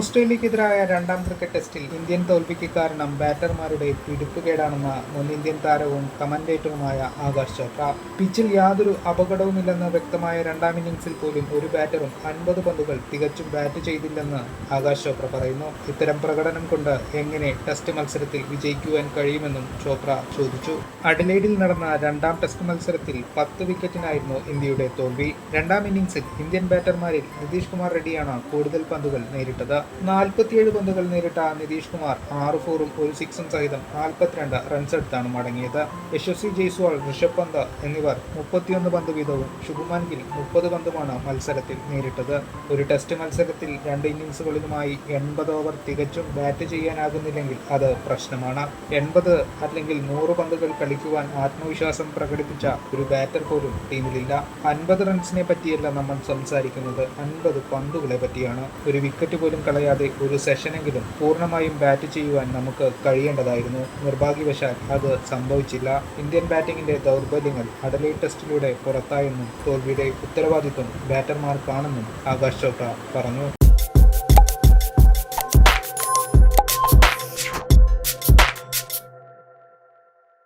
ഓസ്ട്രേലിയക്കെതിരായ രണ്ടാം ക്രിക്കറ്റ് ടെസ്റ്റിൽ ഇന്ത്യൻ തോൽവിക്ക് കാരണം ബാറ്റർമാരുടെ പിടിപ്പുകേടാണെന്ന മുൻ ഇന്ത്യൻ താരവും കമന്റേറ്ററുമായ ആകാശ് ചോപ്ര. പിച്ചിൽ യാതൊരു അപകടവുമില്ലെന്ന് വ്യക്തമായ രണ്ടാം ഇന്നിംഗ്സിൽ പോലും ഒരു ബാറ്ററും അൻപത് പന്തുകൾ തികച്ചും ബാറ്റ് ചെയ്തില്ലെന്ന് ആകാശ് ചോപ്ര പറയുന്നു. ഇത്തരം പ്രകടനം കൊണ്ട് എങ്ങനെ ടെസ്റ്റ് മത്സരത്തിൽ വിജയിക്കുവാൻ കഴിയുമെന്നും ചോപ്ര ചോദിച്ചു. അഡലേഡിൽ നടന്ന രണ്ടാം ടെസ്റ്റ് മത്സരത്തിൽ പത്ത് വിക്കറ്റിനായിരുന്നു ഇന്ത്യയുടെ തോൽവി. രണ്ടാം ഇന്നിംഗ്സിൽ ഇന്ത്യൻ ബാറ്റർമാരിൽ നിതീഷ് കുമാർ റെഡ്ഡിയാണ് കൂടുതൽ പന്തുകൾ നേരിട്ടത്. നാൽപ്പത്തിയേഴ് പന്തുകൾ നേരിട്ട നിതീഷ് കുമാർ ആറ് ഫോറും ഒരു സിക്സും സഹിതം നാൽപ്പത്തിരണ്ട് റൺസ് എടുത്താണ് മടങ്ങിയത്. യശസ്വി ജയ്സ്വാൾ ഋഷഭ് പന്ത് എന്നിവർ മുപ്പത്തിയൊന്ന് പന്ത് വീതവും ശുഭമാൻ ഗിൽ മുപ്പത് പന്തുമാണ് മത്സരത്തിൽ നേരിട്ടത്. ഒരു ടെസ്റ്റ് മത്സരത്തിൽ രണ്ട് ഇന്നിംഗ്സുകളിലുമായി എൺപത് ഓവർ തികച്ചും ബാറ്റ് ചെയ്യാനാകുന്നില്ലെങ്കിൽ അത് പ്രശ്നമാണ്. എൺപത് അല്ലെങ്കിൽ നൂറ് പന്തുകൾ കളിക്കുവാൻ ആത്മവിശ്വാസം പ്രകടിപ്പിച്ച ഒരു ബാറ്റർ പോലും ടീമിലില്ല. അൻപത് റൺസിനെ പറ്റിയല്ല നമ്മൾ സംസാരിക്കുന്നത്. അൻപത് പന്തുകളെ പറ്റിയാണ്. ഒരു വിക്കറ്റ് പോലും കളയാതെ ഒരു സെഷനെങ്കിലും പൂർണമായും ബാറ്റ് ചെയ്യുവാൻ നമുക്ക് കഴിയേണ്ടതായിരുന്നു. നിർഭാഗ്യവശാൽ അത് സംഭവിച്ചില്ല. ഇന്ത്യൻ ബാറ്റിംഗിന്റെ ദൗർബല്യങ്ങൾ അഡലൈഡ് ടെസ്റ്റിലൂടെ പുറത്തായെന്നും തോൽവിയുടെ ഉത്തരവാദിത്വം ബാറ്റർമാർക്കാണെന്നും ആകാശ് ചോപ്ര പറഞ്ഞു.